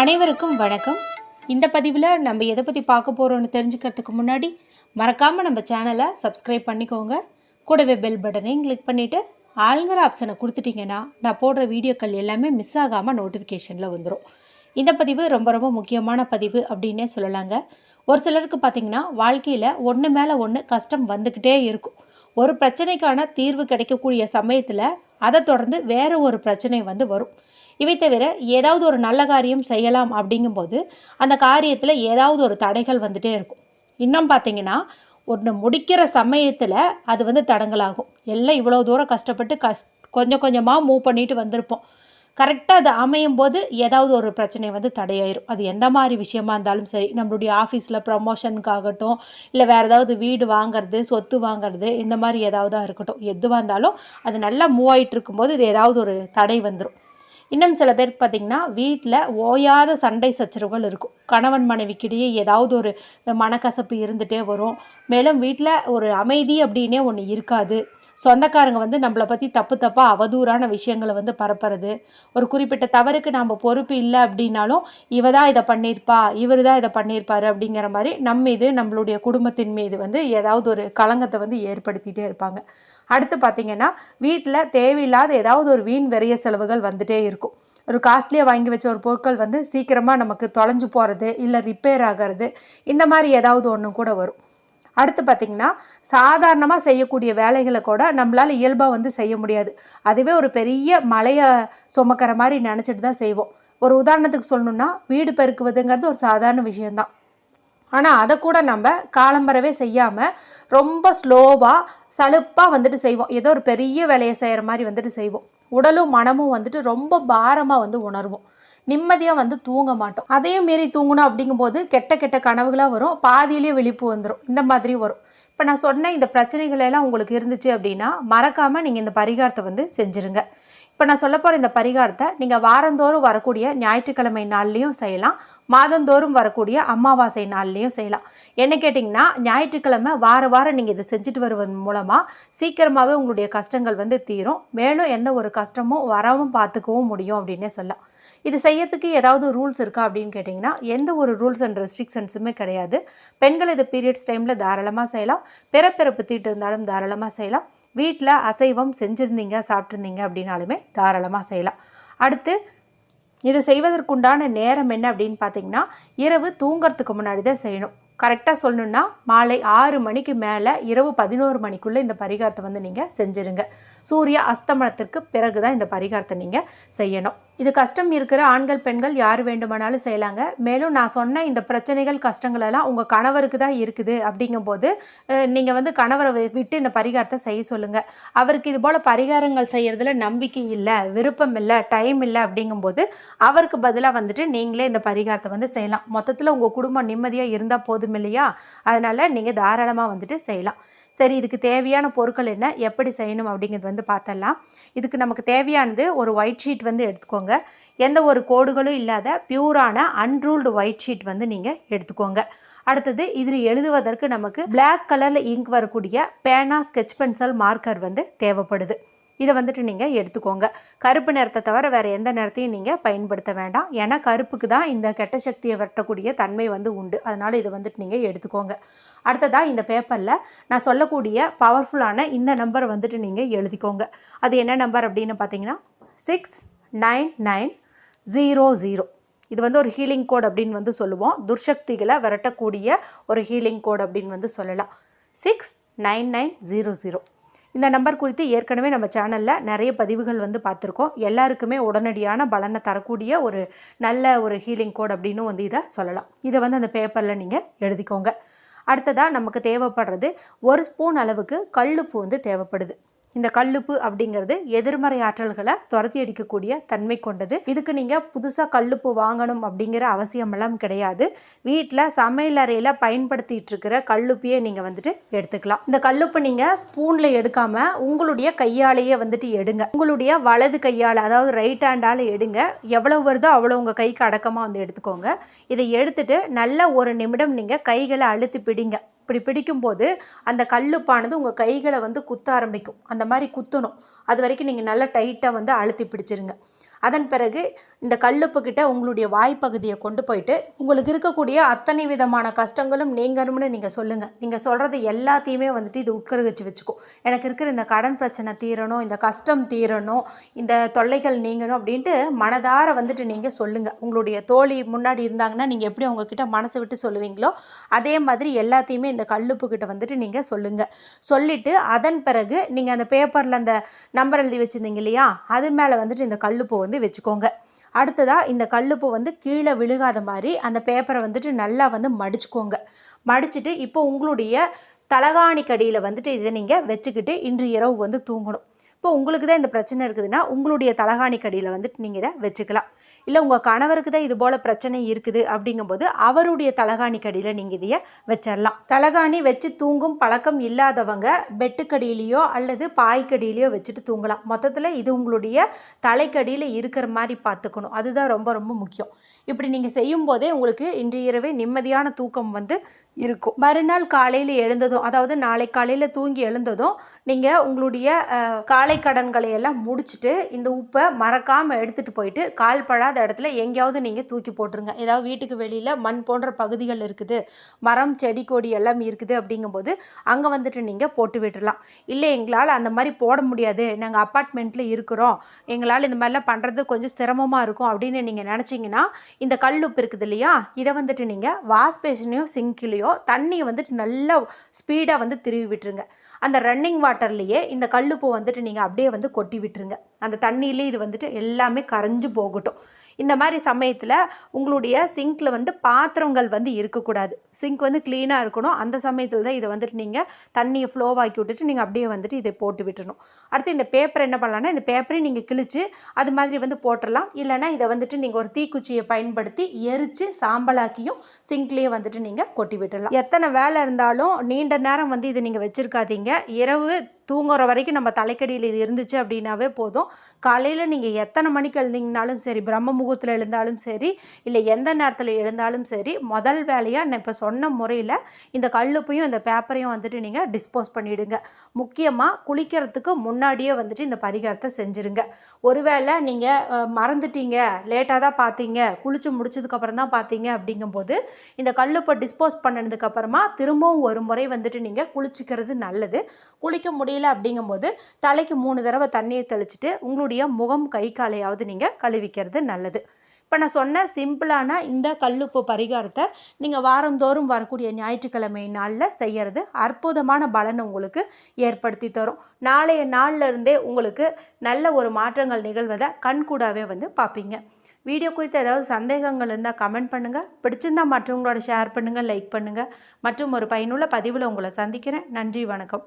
அனைவருக்கும் வணக்கம். இந்த பதிவில் நம்ம எதை பற்றி பார்க்க போகிறோம்னு தெரிஞ்சுக்கிறதுக்கு முன்னாடி மறக்காமல் நம்ம சேனலை சப்ஸ்கிரைப் பண்ணிக்கோங்க. கூடவே பெல் பட்டனையும் கிளிக் பண்ணிவிட்டு ஆளுங்கிற ஆப்ஷனை கொடுத்துட்டிங்கன்னா நான் போடுற வீடியோக்கள் எல்லாமே மிஸ் ஆகாமல் நோட்டிஃபிகேஷனில் வந்துடும் இந்த பதிவு ரொம்ப ரொம்ப முக்கியமான பதிவு அப்படின்னே சொல்லலாங்க. ஒரு சிலருக்கு பார்த்திங்கன்னா வாழ்க்கையில் ஒன்று மேலே ஒன்று கஷ்டம் வந்துக்கிட்டே இருக்கும். ஒரு பிரச்சனைக்கான தீர்வு கிடைக்கக்கூடிய சமயத்தில் அதை தொடர்ந்து வேறு ஒரு பிரச்சனை வந்து வரும். இவை தவிர ஏதாவது ஒரு நல்ல காரியம் செய்யலாம் அப்படிங்கும்போது அந்த காரியத்தில் ஏதாவது ஒரு தடைகள் வந்துகிட்டே இருக்கும். இன்னும் பார்த்தீங்கன்னா ஒன்று முடிக்கிற சமயத்தில் அது வந்து தடங்கலாகும். எல்லாம் இவ்வளோ தூரம் கஷ்டப்பட்டு கஷ் கொஞ்சம் கொஞ்சமாக மூவ் பண்ணிட்டு வந்திருப்போம். கரெக்டாக அது அமையும் போது ஏதாவது ஒரு பிரச்சனை வந்து தடையாயிரும். அது எந்த மாதிரி விஷயமா இருந்தாலும் சரி நம்மளுடைய ஆஃபீஸில் ப்ரமோஷனுக்காகட்டும் இல்லை வேறு ஏதாவது வீடு வாங்குறது சொத்து வாங்குறது இந்த மாதிரி ஏதாவது இருக்கட்டும் எதுவாக இருந்தாலும் அது நல்லா மூவ் ஆகிட்டு இருக்கும்போது இது ஏதாவது ஒரு தடை வந்துடும் இன்னும் சில பேருக்கு பார்த்திங்கன்னா வீட்டில் ஓயாத சண்டை சச்சரவுகள் இருக்கும். கணவன் மனைவிக்கிடையே ஏதாவது ஒரு மனக்கசப்பு இருந்துகிட்டே வரும். மேலும் வீட்டில் ஒரு அமைதி அப்படின்னே ஒன்று இருக்காது. சொந்தக்காரங்க வந்து நம்மளை பற்றி தப்பு தப்பாக அவதூறான விஷயங்களை வந்து பரப்புறது. ஒரு குறிப்பிட்ட தவறுக்கு நாம் பொறுப்பு இல்லை அப்படின்னாலும் இவ தான் இதை பண்ணியிருப்பா இவர் தான் இதை பண்ணியிருப்பாரு அப்படிங்கிற மாதிரி நம்ம இது நம்மளுடைய குடும்பத்தின் மீது வந்து ஏதாவது ஒரு களங்கத்தை வந்து ஏற்படுத்திகிட்டே இருப்பாங்க. அடுத்து பார்த்திங்கன்னா வீட்டில் தேவையில்லாத ஏதாவது ஒரு வீண் விரைய செலவுகள் வந்துகிட்டே இருக்கும். ஒரு காஸ்ட்லியாக வாங்கி வச்ச ஒரு பொருட்கள் வந்து சீக்கிரமாக நமக்கு தொலைஞ்சு போகிறது இல்லை ரிப்பேர் ஆகிறது இந்த மாதிரி ஏதாவது ஒன்று கூட வரும். அடுத்து பார்த்திங்கன்னா சாதாரணமாக செய்யக்கூடிய வேலைகளை கூட நம்மளால் இயல்பாக வந்து செய்ய முடியாது. அதுவே ஒரு பெரிய மலையை சுமக்கிற மாதிரி நினச்சிட்டு தான் செய்வோம். ஒரு உதாரணத்துக்கு சொல்லணுன்னா வீடு பெருக்குவதுங்கிறது ஒரு சாதாரண விஷயந்தான் ஆனால் அதை கூட நம்ம காலம்பரவே செய்யாமல் ரொம்ப ஸ்லோவாக சலுப்பாக வந்துட்டு செய்வோம். ஏதோ ஒரு பெரிய வேலையை செய்கிற மாதிரி வந்துட்டு செய்வோம். உடலும் மனமும் வந்துட்டு ரொம்ப பாரமாக வந்து உணர்வோம். நிம்மதியாக வந்து தூங்க மாட்டோம். அதையும் மீறி தூங்கணும் அப்படிங்கும்போது கெட்ட கெட்ட கனவுகளாக வரும். பாதியிலேயே விழிப்பு வந்துடும் இந்த மாதிரி வரும். இப்போ நான் சொன்ன இந்த பிரச்சனைகள் எல்லாம் உங்களுக்கு இருந்துச்சு அப்படின்னா மறக்காமல் நீங்கள் இந்த பரிகாரத்தை வந்து செஞ்சுருங்க. இப்போ நான் சொல்ல போகிற இந்த பரிகாரத்தை நீங்கள் வாரந்தோறும் வரக்கூடிய ஞாயிற்றுக்கிழமை நாள்லேயும் செய்யலாம். மாதந்தோறும் வரக்கூடிய அமாவாசை நாள்லேயும் செய்யலாம். என்ன கேட்டிங்கன்னா ஞாயிற்றுக்கிழமை வார வாரம் நீங்கள் இதை செஞ்சுட்டு வருவதன் மூலமாக சீக்கிரமாகவே உங்களுடைய கஷ்டங்கள் வந்து தீரும். மேலும் எந்த ஒரு கஷ்டமும் வரவும் பார்த்துக்கவும் முடியும் அப்படின்னே சொல்லலாம். இது செய்யறதுக்கு ஏதாவது ரூல்ஸ் இருக்கா அப்படின்னு கேட்டிங்கன்னா எந்த ஒரு ரூல்ஸ் அண்ட் ரெஸ்ட்ரிக்ஷன்ஸுமே கிடையாது. பெண்கள் இது பீரியட்ஸ் டைமில் தாராளமாக செய்யலாம். பிறப்பிறப்பு தீட்டு இருந்தாலும் தாராளமாக செய்யலாம். வீட்டில் அசைவம் செஞ்சுருந்தீங்க சாப்பிட்ருந்தீங்க அப்படின்னாலுமே தாராளமாக செய்யலாம். அடுத்து இது செய்வதற்குண்டான நேரம் என்ன அப்படின்னு பார்த்தீங்கன்னா இரவு தூங்கிறதுக்கு முன்னாடி தான் செய்யணும் கரெக்டாக சொல்லணுன்னா மாலை ஆறு மணிக்கு மேலே இரவு பதினோரு மணிக்குள்ளே இந்த பரிகாரத்தை வந்து நீங்கள் செஞ்சுருங்க சூரிய அஸ்தமனத்திற்கு பிறகு தான் இந்த பரிகாரத்தை நீங்கள் செய்யணும். இது கஷ்டம் இருக்கிற ஆண்கள் பெண்கள் யார் வேண்டுமானாலும் செய்யலாங்க. மேலும் நான் சொன்ன இந்த பிரச்சனைகள் கஷ்டங்களெல்லாம் உங்கள் கணவருக்கு தான் இருக்குது அப்படிங்கும்போது நீங்கள் வந்து கணவரை விட்டு இந்த பரிகாரத்தை செய்ய சொல்லுங்கள் அவருக்கு இது போல் பரிகாரங்கள் செய்கிறதுல நம்பிக்கை இல்லை விருப்பம் இல்லை டைம் இல்லை அப்படிங்கும்போது அவருக்கு பதிலாக வந்துட்டு நீங்களே இந்த பரிகாரத்தை வந்து செய்யலாம். மொத்தத்தில் உங்கள் குடும்பம் நிம்மதியாக இருந்தால் போதும் இல்லையா அதனால் நீங்கள் தாராளமாக வந்துட்டு செய்யலாம். சரி இதுக்கு தேவையான பொருட்கள் என்ன? எப்படி செய்யணும்? அப்படிங்கிறது வந்து பார்த்தலாம் இதுக்கு நமக்கு தேவையானது ஒரு ஒயிட் ஷீட் வந்து எடுத்துக்கோங்க. எந்த ஒரு கோடுகளும் இல்லாத பியூரான அன்ரூல்டு ஒயிட் ஷீட் வந்து நீங்கள் எடுத்துக்கோங்க. அடுத்தது இதில் எழுதுவதற்கு நமக்கு பிளாக் கலரில் இங்க் வரக்கூடிய பேனா ஸ்கெட்ச் பென்சில் மார்க்கர் வந்து தேவைப்படுது. இதை வந்துட்டு நீங்கள் எடுத்துக்கோங்க. கருப்பு நிறத்தை தவிர வேறு எந்த நிறத்தையும் நீங்கள் பயன்படுத்த வேண்டாம். ஏன்னா கருப்புக்கு தான் இந்த கெட்ட சக்தியை வரட்டக்கூடிய தன்மை வந்து உண்டு. அதனால் இதை வந்துட்டு நீங்கள் எடுத்துக்கோங்க. அடுத்ததாக இந்த பேப்பரில் நான் சொல்லக்கூடிய பவர்ஃபுல்லான இந்த நம்பர் வந்துட்டு நீங்கள் எழுதிக்கோங்க. அது என்ன நம்பர் அப்படின்னு பார்த்தீங்கன்னா six nine nine zero zero இது வந்து ஒரு ஹீலிங் கோட் அப்படின்னு வந்து சொல்லுவோம். துர்சக்திகளை விரட்டக்கூடிய ஒரு ஹீலிங் கோட் அப்படின்னு வந்து சொல்லலாம். Six nine nine zero zero இந்த நம்பர் குறித்து ஏற்கனவே நம்ம சேனலில் நிறைய பதிவுகள் வந்து பார்த்துருக்கோம். எல்லாருக்குமே உடனடியான பலனை தரக்கூடிய ஒரு நல்ல ஒரு ஹீலிங் கோட் அப்படின்னு வந்து இதை சொல்லலாம். இதை வந்து அந்த பேப்பரில் நீங்கள் எழுதிக்கோங்க. அடுத்ததாக நமக்கு தேவைப்படுறது ஒரு ஸ்பூன் அளவுக்கு கல்லுப்பு வந்து தேவைப்படுது. இந்த கல்லுப்பு அப்படிங்கிறது எதிர்மறை ஆற்றல்களை துரத்தி அடிக்கக்கூடிய தன்மை கொண்டது. இதுக்கு நீங்கள் புதுசாக கல்லுப்பு வாங்கணும் அப்படிங்கிற அவசியமெல்லாம் கிடையாது. வீட்டில் சமையல் அறையில் பயன்படுத்திட்டு இருக்கிற கல்லுப்பையே நீங்கள் வந்துட்டு எடுத்துக்கலாம். இந்த கல்லுப்பு நீங்கள் ஸ்பூனில் எடுக்காமல் உங்களுடைய கையாலேயே வந்துட்டு எடுங்க. உங்களுடைய வலது கையால் அதாவது ரைட் ஹேண்டால் எடுங்க. எவ்வளோ வருதோ அவ்வளோ உங்கள் கைக்கு அடக்கமாக வந்து எடுத்துக்கோங்க. இதை எடுத்துட்டு நல்ல ஒரு நிமிடம் நீங்கள் கைகளை அழுத்தி பிடிங்க. இப்படி பிடிக்கும்போது அந்த கல்லுப்பானது உங்கள் கைகளை வந்து குத்த ஆரம்பிக்கும். அந்த மாதிரி குத்தணும். அது வரைக்கும் நீங்கள் நல்லா டைட்டாக வந்து அழுத்தி பிடிச்சிருங்க. அதன் பிறகு இந்த கல்லுப்புக்கிட்ட உங்களுடைய வாய்ப்பகுதியை கொண்டு போயிட்டு உங்களுக்கு இருக்கக்கூடிய அத்தனை விதமான கஷ்டங்களும் நீங்கணும்னு நீங்கள் சொல்லுங்கள் நீங்கள் சொல்கிறது எல்லாத்தையுமே வந்துட்டு இது உட்கருகிச்சு வச்சுக்கும் எனக்கு இருக்கிற இந்த கடன் பிரச்சனை தீரணும் இந்த கஷ்டம் தீரணும் இந்த தொல்லைகள் நீங்கணும் அப்படின்ட்டு மனதார வந்துட்டு நீங்கள் சொல்லுங்கள் உங்களுடைய தோழி முன்னாடி இருந்தாங்கன்னா நீங்கள் எப்படி உங்ககிட்ட மனசை விட்டு சொல்லுவீங்களோ அதே மாதிரி எல்லாத்தையுமே இந்த கல்லுப்புக்கிட்ட வந்துட்டு நீங்கள் சொல்லுங்கள் சொல்லிவிட்டு அதன் பிறகு நீங்கள் அந்த பேப்பரில் அந்த நம்பர் எழுதி வச்சுருந்தீங்க இல்லையா? அது மேலே வந்துட்டு இந்த கல்லுப்பை வந்து வச்சுக்கோங்க. அடுத்ததாக இந்த கல்லுப்பு வந்து கீழே விழுகாத மாதிரி அந்த பேப்பரை வந்துட்டு நல்லா வந்து மடிச்சுக்கோங்க. மடிச்சுட்டு இப்போ உங்களுடைய தலகாணிக்கடியில் வந்துட்டு இதை நீங்கள் வச்சுக்கிட்டு இன்று இரவு வந்து தூங்கணும். இப்போ உங்களுக்கு தான் இந்த பிரச்சனை இருக்குதுன்னா உங்களுடைய தலகாணிக்கடியில் வந்துட்டு நீங்கள் இதை வச்சுக்கலாம். இல்லை உங்கள் கணவருக்கு தான் இது போல் பிரச்சனை இருக்குது அப்படிங்கும்போது அவருடைய தலகாணி கடியில் நீங்கள் இதையை வச்சிடலாம் தலகாணி வச்சு தூங்கும் பழக்கம் இல்லாதவங்க பெட்டுக்கடியிலையோ அல்லது பாய்க்கடியிலையோ வச்சுட்டு தூங்கலாம். மொத்தத்தில் இது உங்களுடைய தலைக்கடியில் இருக்கிற மாதிரி பார்த்துக்கணும் அதுதான் ரொம்ப ரொம்ப முக்கியம். இப்படி நீங்கள் செய்யும் போதே உங்களுக்கு இன்று இரவே நிம்மதியான தூக்கம் வந்து இருக்கும். மறுநாள் காலையில் எழுந்ததும் அதாவது நாளை காலையில் தூங்கி எழுந்ததும் நீங்கள் உங்களுடைய காலை கடன்களை எல்லாம் முடிச்சுட்டு இந்த உப்பை மறக்காமல் எடுத்துகிட்டு போயிட்டு கால் படாத இடத்துல எங்கேயாவது நீங்கள் தூக்கி போட்டுருங்க. ஏதாவது வீட்டுக்கு வெளியில் மண் போன்ற பகுதிகள் இருக்குது மரம் செடி கொடி எல்லாம் இருக்குது அப்படிங்கும்போது அங்கே வந்துட்டு நீங்கள் போட்டு விட்டுடலாம் இல்லை எங்களால் அந்த மாதிரி போட முடியாது. நாங்கள் அப்பார்ட்மெண்ட்டில் இருக்கிறோம். எங்களால் இந்த மாதிரிலாம் பண்ணுறது கொஞ்சம் சிரமமாக இருக்கும் அப்படின்னு நீங்கள் நினச்சிங்கன்னா இந்த கல் உப்பு இருக்குது இல்லையா? இதை வந்துட்டு நீங்கள் வாஷ் பேஷனையும் சிங்கிலையோ தண்ணியை வந்துட்டு நல்லா ஸ்பீடாக வந்து திருவி விட்டுருங்க. அந்த ரன்னிங் வாட்டர்லேயே இந்த கல்லுப்பூ வந்துட்டு நீங்கள் அப்படியே வந்து கொட்டி விட்டுருங்க. அந்த தண்ணியிலே இது வந்துட்டு எல்லாமே கரைஞ்சு போகட்டும். இந்த மாதிரி சமயத்தில் உங்களுடைய சிங்க்கில் வந்து பாத்திரங்கள் வந்து இருக்கக்கூடாது. சிங்க் வந்து க்ளீனாக இருக்கணும். அந்த சமயத்தில் தான் இதை வந்துட்டு நீங்கள் தண்ணியை ஃப்ளோவாக்கி விட்டுட்டு நீங்கள் அப்படியே வந்துட்டு இதை போட்டு விட்டுணும் அடுத்து இந்த பேப்பர் என்ன பண்ணலான்னா இந்த பேப்பரையும் நீங்கள் கிழிச்சு அது மாதிரி வந்து போட்டுடலாம் இல்லைன்னா இதை வந்துட்டு நீங்கள் ஒரு தீக்குச்சியை பயன்படுத்தி எரித்து சாம்பலாக்கியும் சிங்க்லேயே வந்துட்டு நீங்கள் கொட்டி விட்டுடலாம் எத்தனை வேலை இருந்தாலும் நீண்ட நேரம் வந்து இதை நீங்கள் வச்சுருக்காதீங்க. இரவு தூங்குற வரைக்கும் நம்ம தலைக்கடியில் இது இருந்துச்சு அப்படின்னாவே போதும். காலையில் நீங்கள் எத்தனை மணிக்கு எழுந்தீங்கனாலும் சரி பிரம்ம முகூர்த்தத்தில் எழுந்தாலும் சரி இல்லை எந்த நேரத்தில் எழுந்தாலும் சரி முதல் வேலையாக நான் இப்போ சொன்ன முறையில் இந்த கல்லுப்பையும் இந்த பேப்பரையும் வந்துட்டு நீங்கள் டிஸ்போஸ் பண்ணிவிடுங்க முக்கியமாக குளிக்கிறதுக்கு முன்னாடியே வந்துட்டு இந்த பரிகாரத்தை செஞ்சுருங்க. ஒருவேளை நீங்கள் மறந்துட்டீங்க லேட்டாக தான் பார்த்தீங்க குளித்து முடிச்சதுக்கப்புறம் தான் பார்த்தீங்க அப்படிங்கும்போது இந்த கல்லுப்பை டிஸ்போஸ் பண்ணினதுக்கப்புறமா திரும்பவும் ஒரு முறை வந்துட்டு நீங்கள் குளிச்சுக்கிறது நல்லது. குளிக்க முடியல அப்படிங்கும்போது தலைக்கு மூணு தடவை தண்ணீர் தெளிச்சிட்டு உங்களுடைய முகம் கை காலையாவது நீங்கள் கழுவிக்கிறது நல்லது. இப்போ நான் சொன்ன சிம்பிளான இந்த கல்லுப்பு பரிகாரத்தை நீங்கள் வாரந்தோறும் வரக்கூடிய ஞாயிற்றுக்கிழமை நாளில் செய்கிறது அற்புதமான பலனை உங்களுக்கு ஏற்படுத்தி தரும். நாளைய நாளில் இருந்தே உங்களுக்கு நல்ல ஒரு மாற்றங்கள் நிகழ்வதை கண்கூடாவே வந்து பார்ப்பீங்க. வீடியோ குறித்து ஏதாவது சந்தேகங்கள் இருந்தால் கமெண்ட் பண்ணுங்கள் பிடிச்சிருந்தா மற்றவங்களோட ஷேர் பண்ணுங்கள் லைக் பண்ணுங்கள் மற்றும் ஒரு பயனுள்ள பதிவில் உங்களை சந்திக்கிறேன். நன்றி வணக்கம்.